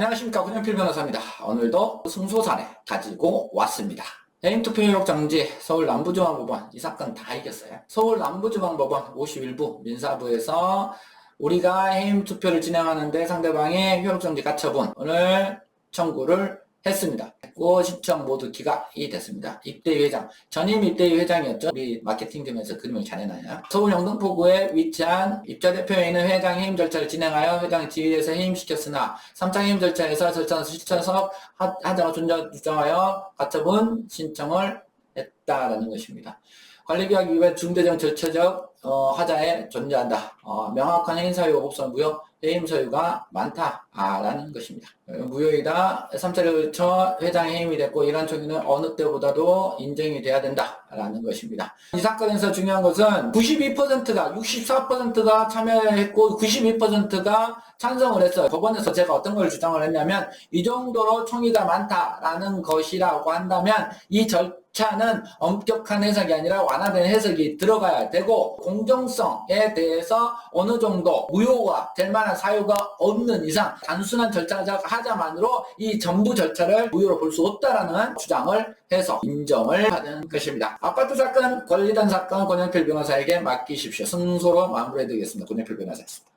안녕하십니까 권영필 변호사입니다. 오늘도 승소사례 가지고 왔습니다. 해임 투표 의혹 정지 서울 남부중앙법원 이 사건 다 이겼어요. 서울 남부중앙법원 51부 민사부에서 우리가 해임 투표를 진행하는데 상대방의 효력 정지 가처분 오늘 청구를 했습니다. 고 신청 모두 기각이 됐습니다. 입대위 회장 전임 입대위 회장이었죠. 우리 마케팅팀에서 그림을 잘 해놔요. 서울 영등포구에 위치한 입자 대표회의는 회장 해임 절차를 진행하여 회장 지휘에서 해임시켰으나 3차 해임 절차에서 절차는 실천서 하- 하자가 존재 주장하여 가처분 신청을 했다라는 것입니다. 관리비약 위반 중대적 절차적 어, 하자에 존재한다. 어, 명확한 사유 없선 무효 해임 사유가 많다라는 것입니다. 어, 무효이다. 3차를 쳐 회장 해임이 됐고 이러한 총리는 어느 때보다도 인정이 돼야 된다라는 것입니다. 이 사건에서 중요한 것은 92%가 64%가 참여했고 92%가 찬성을 했어요. 법원에서 제가 어떤 걸 주장을 했냐면 이 정도로 총의가 많다라는 것이라고 한다면 이 절 차는 엄격한 해석이 아니라 완화된 해석이 들어가야 되고 공정성에 대해서 어느 정도 무효가 될 만한 사유가 없는 이상 단순한 절차적 하자만으로 이 전부 절차를 무효로 볼 수 없다라는 주장을 해서 인정을 받은 것입니다. 아파트 사건, 권리단 사건 권영필 변호사에게 맡기십시오. 승소로 마무리해드리겠습니다. 권영필 변호사였습니다.